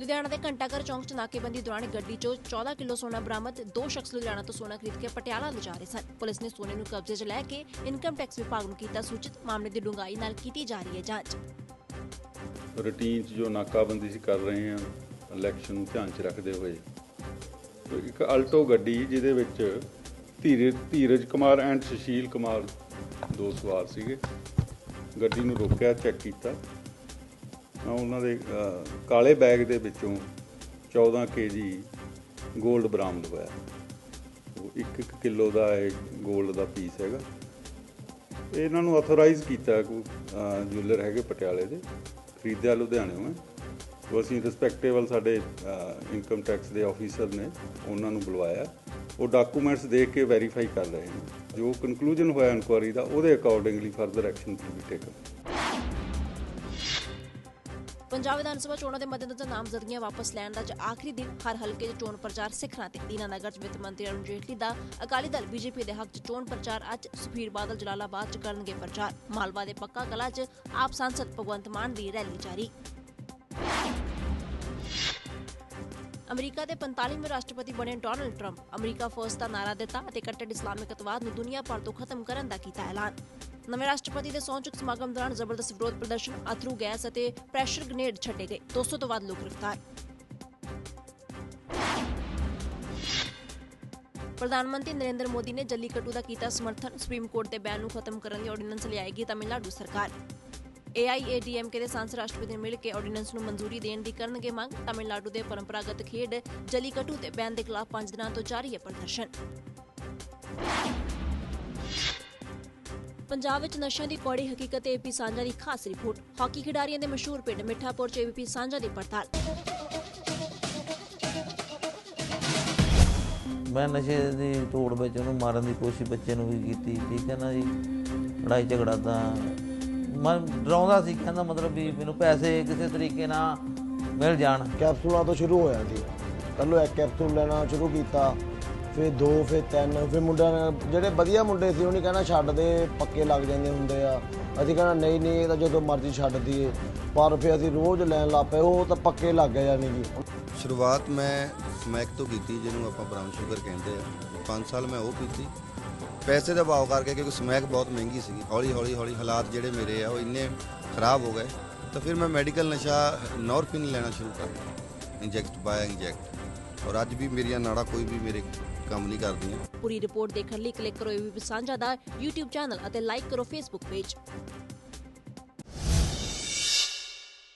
ਲੁਧਿਆਣਾ ਦੇ ਘੰਟਾਘਰ ਚੌਂਕ 'ਚ ਨਾਕੇਬੰਦੀ ਦੌਰਾਨ ਗੱਡੀ 'ਚੋਂ 14 ਕਿਲੋ ਸੋਨਾ ਬਰਾਮਦ ਦੋ ਸ਼ਖਸ ਲੁਧਿਆਣਾ ਤੋਂ ਸੋਨਾ ਖਰੀਦ ਕੇ ਪਟਿਆਲਾ ਲਿਜਾ ਰਹੇ ਸਨ। ਪੁਲਿਸ ਨੇ ਸੋਨੇ ਨੂੰ ਕਬਜ਼ੇ 'ਚ ਲੈ ਕੇ ਇਨਕਮ ਟੈਕਸ ਵਿਭਾਗ ਨੂੰ ਕੀਤਾ ਸੂਚਿਤ, ਮਾਮਲੇ ਦੀ ਡੂੰਘਾਈ ਨਾਲ ਕੀਤੀ ਜਾ ਰਹੀ ਹੈ ਜਾਂਚ। ਰੂਟੀਨ 'ਚ ਜੋ ਨਾਕਾਬੰਦੀ ਸੀ ਕਰ ਰਹੇ ਹਾਂ ਇਲੈਕਸ਼ਨ ਨੂੰ ਧਿਆਨ 'ਚ ਰੱਖਦੇ ਹੋਏ ਇੱਕ ਅਲਟੋ ਗੱਡੀ ਜਿਹਦੇ ਵਿੱਚ ਧੀਰਜ ਧੀਰਜ ਕੁਮਾਰ ਐਂਡ ਸੁਸ਼ੀਲ ਕੁਮਾਰ ਦੋ ਸਵਾਰ ਸੀਗੇ। ਗੱਡੀ ਨੂੰ ਰੋਕਿਆ, ਚੈੱਕ ਕੀਤਾ। ਉਹਨਾਂ ਦੇ ਕਾਲੇ ਬੈਗ ਦੇ ਵਿੱਚੋਂ 14 ਕੇਜੀ 골ਡ ਬਰਾਮਦ ਹੋਇਆ। ਉਹ 1 ਕਿਲੋ ਦਾ ਇਹ 골ਡ ਦਾ ਪੀਸ ਹੈਗਾ। ਇਹਨਾਂ ਨੂੰ ਆਥੋਰਾਈਜ਼ ਕੀਤਾ ਕੋਈ ਜੁਐਲਰ ਹੈਗੇ ਪਟਿਆਲੇ ਦੇ, ਖਰੀਦਿਆ ਲੁਧਿਆਣੇੋਂ ਹੈ ਉਹ ਅਸੀਂ ਰਿਸਪੈਕਟੇਬਲ ਸਾਡੇ ਇਨਕਮ ਟੈਕਸ ਦੇ ਆਫੀਸਰ ਨੇ, ਉਹਨਾਂ ਨੂੰ ਬੁਲਵਾਇਆ। ਉਹ ਡਾਕੂਮੈਂਟਸ ਦੇਖ ਕੇ ਵੈਰੀਫਾਈ ਕਰ ਰਹੇ ਨੇ। ਜੋ ਕਨਕਲੂਜਨ ਹੋਇਆ ਇਨਕੁਆਰੀ ਦਾ, ਉਹਦੇ accordingly further action will taken Punjab Vidhan Sabha ਚੋਣਾਂ ਦੇ ਮੱਦੇਨਜ਼ਰ ਨਾਮਜ਼ਦਗੀਆਂ ਵਾਪਸ ਲੈਣ ਦਾ ਅੱਜ ਆਖਰੀ ਦਿਨ। ਹਰ ਹਲਕੇ 'ਚ ਚੋਣ ਪ੍ਰਚਾਰ ਸਿਖਰਾਂ ਤੇ। ਦੀਨਾਨਗਰ 'ਚ ਵਿੱਤ ਮੰਤਰੀ ਅਰੁਣ ਜੇਟਲੀ ਦਾ ਅਕਾਲੀ ਦਲ ਬੀਜੇਪੀ ਦੇ ਹੱਕ 'ਚ ਚੋਣ ਪ੍ਰਚਾਰ। ਅੱਜ ਸੁਖਬੀਰ ਬਾਦਲ ਜਲਾਲਾਬਾਦ 'ਚ ਕਰਨਗੇ ਪ੍ਰਚਾਰ। ਮਾਲਵਾ ਦੇ ਪੱਕਾ ਕਲਾ 'ਚ ਆਪ ਸੰਸਦ ਭਗਵੰਤ ਮਾਨ ਦੀ ਰੈਲੀ ਜਾਰੀ। ਅਮਰੀਕਾ ਦੇ 45ਵੇਂ ਰਾਸ਼ਟਰਪਤੀ ਬਣੇ ਡੋਨਲਡ ਟਰੰਪ ਅਮਰੀਕਾ ਫਰਸਟ ਦਾ ਨਾਰਾ ਦਿੱਤਾ ਅਤੇ ਕੱਟੜ ਇਸਲਾਮਿਕਤਵਾਦ ਨੂੰ ਦੁਨੀਆ ਭਰ ਤੋਂ ਖਤਮ ਕਰਨ ਦਾ ਕੀਤਾ ਐਲਾਨ। ਨਵੇਂ ਰਾਸ਼ਟਰਪਤੀ ਦੇ ਸਹੁੰ ਸਮਾਗਮ ਦੌਰਾਨ ਜ਼ਬਰਦਸਤ ਵਿਰੋਧ ਪ੍ਰਦਰਸ਼ਨ, ਅਥਰੂ ਗੈਸ ਅਤੇ ਪ੍ਰੈਸ਼ਰ ਗ੍ਰੇਨੇਡ ਛੱਡੇ ਗਏ। 200 ਤੋਂ ਵੱਧ ਲੋਕ ਗ੍ਰਿਫਤਾਰ। ਪ੍ਰਧਾਨ ਮੰਤਰੀ ਨਰਿੰਦਰ ਮੋਦੀ ਨੇ ਜੱਲੀਕੱਟੂ ਦਾ ਕੀਤਾ ਸਮਰਥਨ। ਸੁਪਰੀਮ ਕੋਰਟ ਦੇ ਬੈਨ ਨੂੰ ਖਤਮ ਕਰਨ ਦੀ ਆਰਡੀਨੈਂਸ ਲਿਆਏਗੀ ਤਮਿਲਨਾਡੂ ਸਰਕਾਰ। AIADMK ਦੇ ਸੰਸਦ ਰਾਸ਼ਟਰਪਤੀ ਨੇ ਮਿਲ ਕੇ ਆਰਡੀਨੈਂਸ ਨੂੰ ਮਨਜ਼ੂਰੀ ਦੇਣ ਦੀ ਕਰਨਗੇ ਮੰਗ, ਤਮਿਲਨਾਡੂ ਦੇ ਪਰੰਪਰਾਗਤ ਖੇਡ ਜਲੀਕੱਟੂ ਤੇ ਬੈਨ ਦੇ ਖਿਲਾਫ 5 ਦਿਨਾਂ ਤੋਂ ਜਾਰੀ ਹੈ ਪ੍ਰਦਰਸ਼ਨ। ਪੰਜਾਬ ਵਿੱਚ ਨਸ਼ਿਆਂ ਦੀ ਕੌੜੀ ਹਕੀਕਤ ਤੇ ਏਪੀ ਸਾਂਝਾ ਦੀ ਖਾਸ ਰਿਪੋਰਟ। ਹਾਕੀ ਖਿਡਾਰੀਆਂ ਦੇ ਮਸ਼ਹੂਰ ਪਿੰਡ ਮਿੱਠਾਪੁਰ ਚ ਏਪੀ ਸਾਂਝਾ ਦੀ ਪੜਤਾਲ। ਮੈਂ ਨਸ਼ੇ ਦੀ ਤੋੜ ਵਿੱਚ ਉਹਨੂੰ ਮਾਰਨ ਦੀ ਕੋਸ਼ਿਸ਼ ਬੱਚੇ ਨੂੰ ਵੀ ਕੀਤੀ, ਠੀਕ ਹੈ ਨਾ ਜੀ? ਲੜਾਈ ਝਗੜਾ ਤਾਂ ਮੈਂ ਡਰਾਉਂਦਾ ਸੀ ਕਹਿੰਦਾ ਮਤਲਬ ਵੀ ਮੈਨੂੰ ਪੈਸੇ ਕਿਸੇ ਤਰੀਕੇ ਨਾਲ ਮਿਲ ਜਾਣ। ਕੈਪਸੂਲਾਂ ਤੋਂ ਸ਼ੁਰੂ ਹੋਇਆ ਸੀ ਪਹਿਲਾਂ ਇੱਕ ਕੈਪਸੂਲ ਲੈਣਾ ਸ਼ੁਰੂ ਕੀਤਾ ਫਿਰ ਦੋ ਫਿਰ ਤਿੰਨ ਫਿਰ ਮੁੰਡਿਆਂ ਨੇ ਜਿਹੜੇ ਵਧੀਆ ਮੁੰਡੇ ਸੀ ਉਹਨੇ ਕਹਿਣਾ ਛੱਡ ਦੇ ਪੱਕੇ ਲੱਗ ਜਾਂਦੇ ਹੁੰਦੇ ਆ। ਅਸੀਂ ਕਹਿਣਾ ਨਹੀਂ ਨਹੀਂ ਇਹ ਤਾਂ ਜਦੋਂ ਮਰਜ਼ੀ ਛੱਡ ਦਈਏ। ਪਰ ਫਿਰ ਅਸੀਂ ਰੋਜ਼ ਲੈਣ ਲੱਗ ਪਏ ਉਹ ਤਾਂ ਪੱਕੇ ਲੱਗ ਗਏ ਯਾਨੀ ਕਿ। ਸ਼ੁਰੂਆਤ ਮੈਂ ਸਮੈਕ ਤੋਂ ਕੀਤੀ ਜਿਹਨੂੰ ਆਪਾਂ ਬਰਾਊਨ ਸ਼ੂਗਰ ਕਹਿੰਦੇ ਆ। 5 ਸਾਲ ਮੈਂ ਉਹ ਪੀਤੀ। ਪੈਸੇ ਦਾ ਭਾਅ ਕਰਕੇ ਕਿਉਂਕਿ ਸਮੈਕ ਬਹੁਤ ਮਹਿੰਗੀ ਸੀਗੀ। ਹੌਲੀ ਹੌਲੀ ਹੌਲੀ ਹਾਲਾਤ ਜਿਹੜੇ ਮੇਰੇ ਆ, ਉਹ ਇੰਨੇ ਖਰਾਬ ਹੋ ਗਏ। ਤਾਂ ਫਿਰ ਮੈਂ ਮੈਡੀਕਲ ਨਸ਼ਾ ਨੋਰਫਿਨ ਲੈਣਾ ਸ਼ੁਰੂ ਕਰ ਦਿੱਤਾ। Inject via inject. ਔਰ ਅੱਜ ਵੀ ਮੇਰੀਆਂ ਨਾੜਾਂ ਕੋਈ ਵੀ ਮੇਰੇ ਕੰਮ ਨਹੀਂ ਕਰਦੀਆਂ। ਪੂਰੀ ਰਿਪੋਰਟ ਦੇਖਣ ਲਈ ਕਲਿੱਕ ਕਰੋ ਏਬੀਪੀ ਸਾਂਝਾ ਦਾ YouTube ਚੈਨਲ ਅਤੇ ਲਾਈਕ ਕਰੋ Facebook ਪੇਜ